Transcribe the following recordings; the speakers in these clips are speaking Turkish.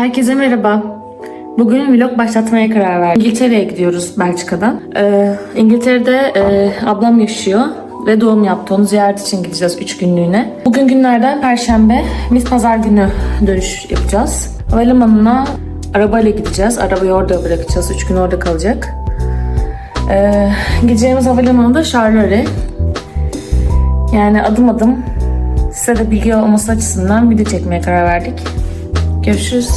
Herkese merhaba. Bugün vlog başlatmaya karar verdim. İngiltere'ye gidiyoruz Belçika'dan. Ee, İngiltere'de e, ablam yaşıyor ve doğum yaptı. Onu ziyaret için gideceğiz 3 günlüğüne. Bugün günlerden Perşembe. Biz pazar günü dönüş yapacağız. Havalimanına arabayla gideceğiz. Arabayı orada bırakacağız. 3 gün orada kalacak. Ee, gideceğimiz havalimanı da Charleroi. Yani adım adım size de bilgi olması açısından video çekmeye karar verdik. Görüşürüz.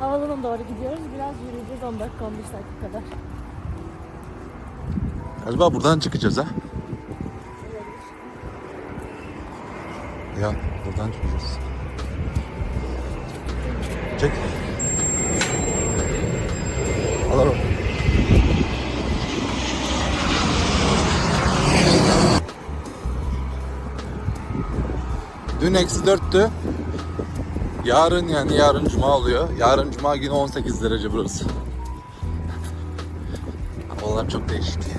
Havalanına doğru gidiyoruz. Biraz yürüyeceğiz 10 dakika 15 dakika kadar. Galiba buradan çıkacağız ha. Ya buradan çıkacağız. Çek. Al al. Dün eksi dörttü. Yarın yani yarın cuma oluyor. Yarın cuma günü 18 derece burası. Havalar çok değişti.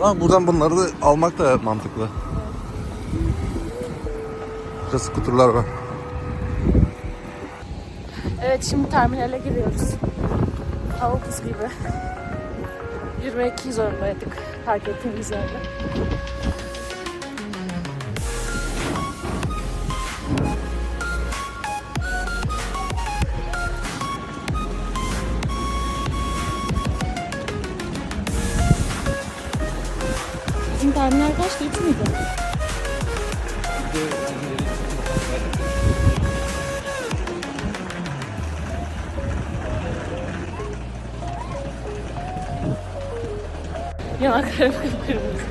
Lan buradan bunları da almak da mantıklı. Burada skuterlar var. Evet şimdi terminale giriyoruz. Hava buz gibi. Yürümek zorundaydık fark ettiğimiz yerde. Bizim terminal kaçtı? 3 müydü? Yanaklarım kıpkırmızı.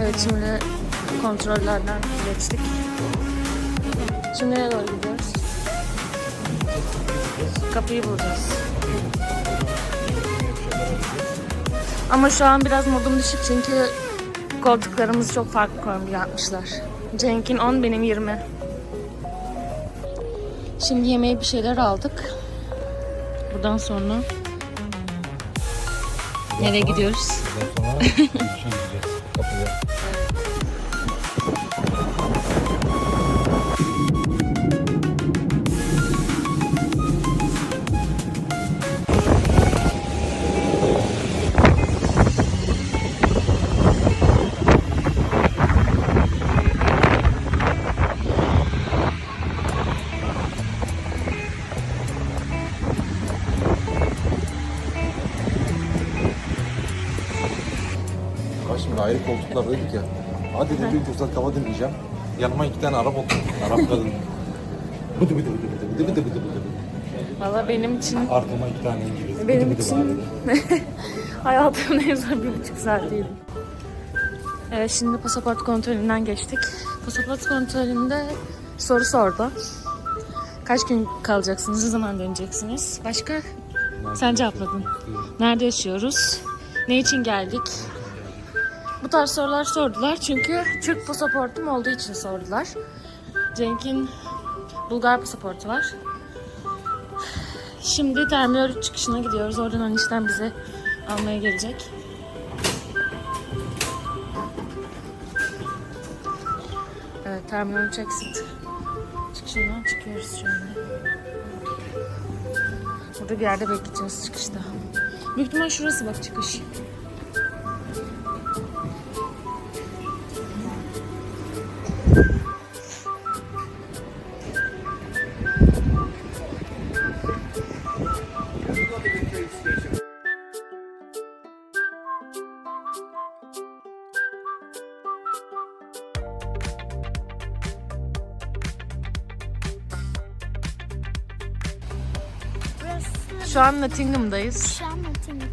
Evet şimdi kontrollerden geçtik. Şimdi nereye doğru gidiyoruz? Kapıyı bulacağız. Ama şu an biraz modum düşük çünkü koltuklarımız çok farklı kombin yapmışlar. Cenk'in 10, benim 20. Şimdi yemeğe bir şeyler aldık. Buradan sonra nereye gidiyoruz? Bak şimdi ayrı koltuklar dedik ya. Hadi dedim bir uzak hava dinleyeceğim. Yanıma iki tane Arap oturdu. Arap kadın. Bıdı bıdı bıdı bıdı bıdı bıdı bıdı bıdı. Valla benim için Arkama iki tane İngiliz. Benim Bıdı için hayatımın en zor bir buçuk saatiydi. Evet şimdi pasaport kontrolünden geçtik. Pasaport kontrolünde soru sordu. Kaç gün kalacaksınız, ne zaman döneceksiniz? Başka? Sen cevapladın. Nerede yaşıyoruz? Ne için geldik? Bu tarz sorular sordular çünkü Türk pasaportum olduğu için sordular. Cenk'in Bulgar pasaportu var. Şimdi Terminal 3 çıkışına gidiyoruz. Oradan enişten bizi almaya gelecek. Evet, Terminal 3 exit çıkışından çıkıyoruz şu anda. Burada bir yerde bekleyeceğiz çıkışta. Büyük ihtimal şurası bak çıkış. Şu an Nottingham'dayız. şu an Nottingham.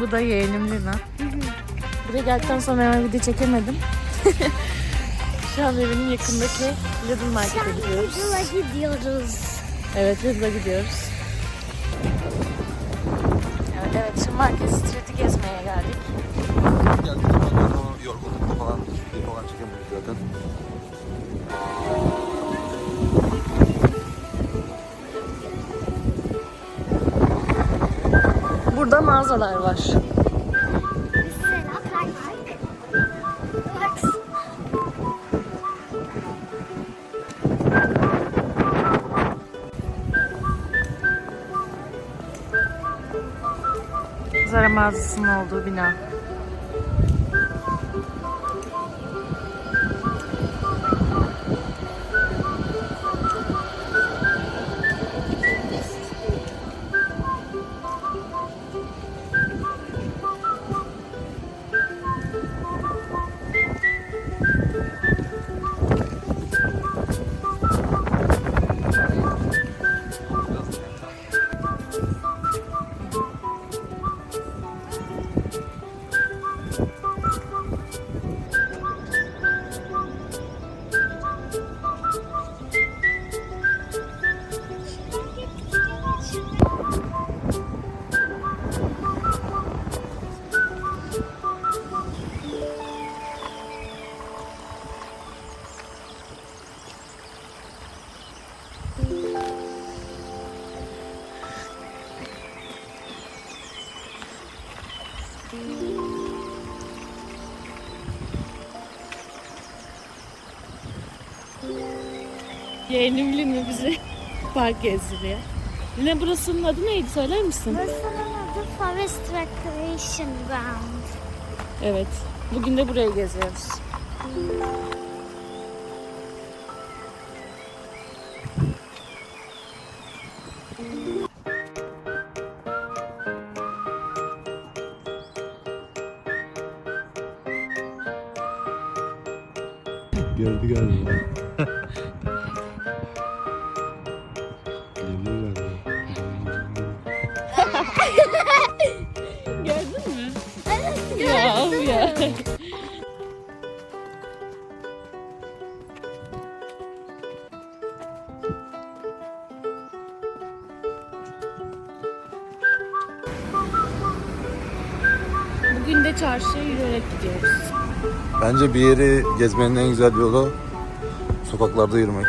Bu da yeğenim Lina. Buraya geldikten sonra hemen video çekemedim. Şu an evinin yakındaki Lidl Market'e gidiyoruz. Yola gidiyoruz. Evet Lidl'a gidiyoruz. Evet, evet şimdi Market Street'i gezmeye geldik. Geldik video falan çekemedik zaten. Burada mağazalar var. Mağazasının olduğu bina. Yeğenim mi bizi park gezdiriyor. Yine burasının adı neydi söyler misin? Burasının adı Forest Recreation Ground. Evet. Bugün de buraya geziyoruz. Gördü galiba. Bugün de çarşıya yürüyerek gidiyoruz. Bence bir yeri gezmenin en güzel yolu sokaklarda yürümek.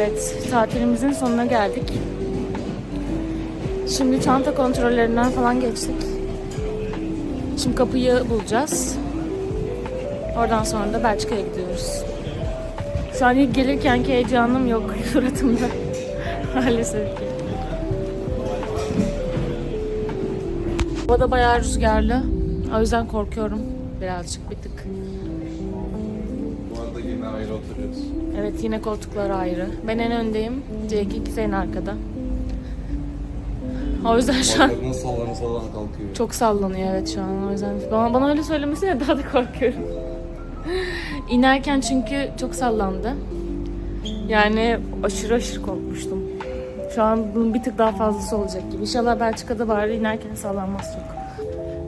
Evet, tatilimizin sonuna geldik. Şimdi çanta kontrollerinden falan geçtik. Şimdi kapıyı bulacağız. Oradan sonra da Belçika'ya gidiyoruz. Şu an ilk gelirkenki heyecanım yok suratımda. Maalesef ki. Hava da bayağı rüzgarlı. O yüzden korkuyorum birazcık bir. Ayrı oturuyoruz. Evet yine koltuklar ayrı. Ben en öndeyim. Cenk en arkada. O yüzden şu an sallana sallana kalkıyor. çok sallanıyor evet şu an. O yüzden bana, bana öyle söylemesine daha da korkuyorum. İnerken çünkü çok sallandı. Yani aşırı aşırı korkmuştum. Şu an bunun bir tık daha fazlası olacak gibi. İnşallah Belçika'da bari inerken sallanmaz çok.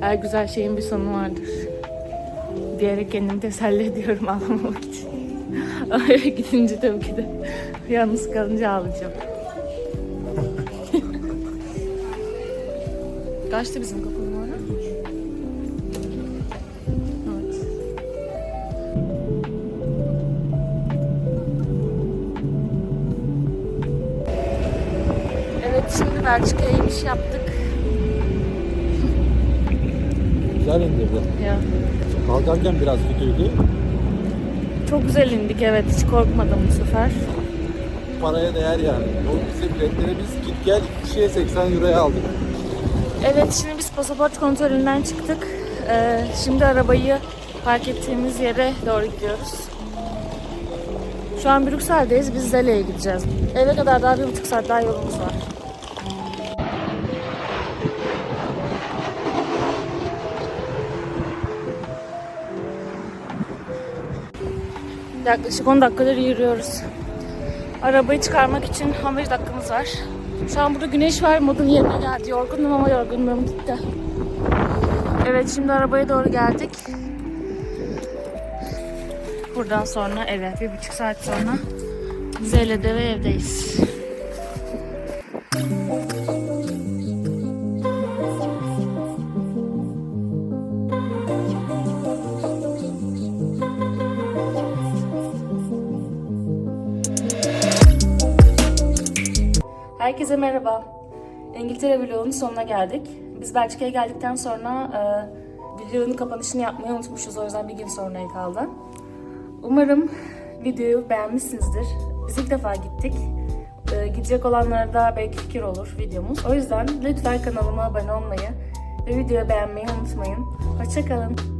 Her güzel şeyin bir sonu vardır. Diyerek kendimi teselli ediyorum ağlamamak için. Oraya gidince tabii ki de yalnız kalınca ağlayacağım. Kaçtı bizim kapının orada? Evet. Evet şimdi Belçika'ya iniş yaptık. Güzel indirdi. Ya. Kalkarken biraz kötüydü. Çok güzel indik evet hiç korkmadım bu sefer. Paraya değer yani. O bize biletleri biz git gel kişiye 80 euroya aldık. Evet şimdi biz pasaport kontrolünden çıktık. Ee, şimdi arabayı park ettiğimiz yere doğru gidiyoruz. Şu an Brüksel'deyiz. Biz Zele'ye gideceğiz. Eve kadar daha bir buçuk saat daha yolumuz var. Yaklaşık 10 dakikadır yürüyoruz. Arabayı çıkarmak için 15 dakikamız var. Şu an burada güneş var, modun yerine geldi. Yorgunum ama yorgunluğum gitti. Evet, şimdi arabaya doğru geldik. Buradan sonra eve, bir buçuk saat sonra Zeyle'de ve evdeyiz. Herkese merhaba. İngiltere vlogunun sonuna geldik. Biz Belçika'ya geldikten sonra e, videonun kapanışını yapmayı unutmuşuz. O yüzden bir gün sonraya kaldı. Umarım videoyu beğenmişsinizdir. Biz ilk defa gittik. E, gidecek olanlara da belki fikir olur videomuz. O yüzden lütfen kanalıma abone olmayı ve videoyu beğenmeyi unutmayın. Hoşçakalın.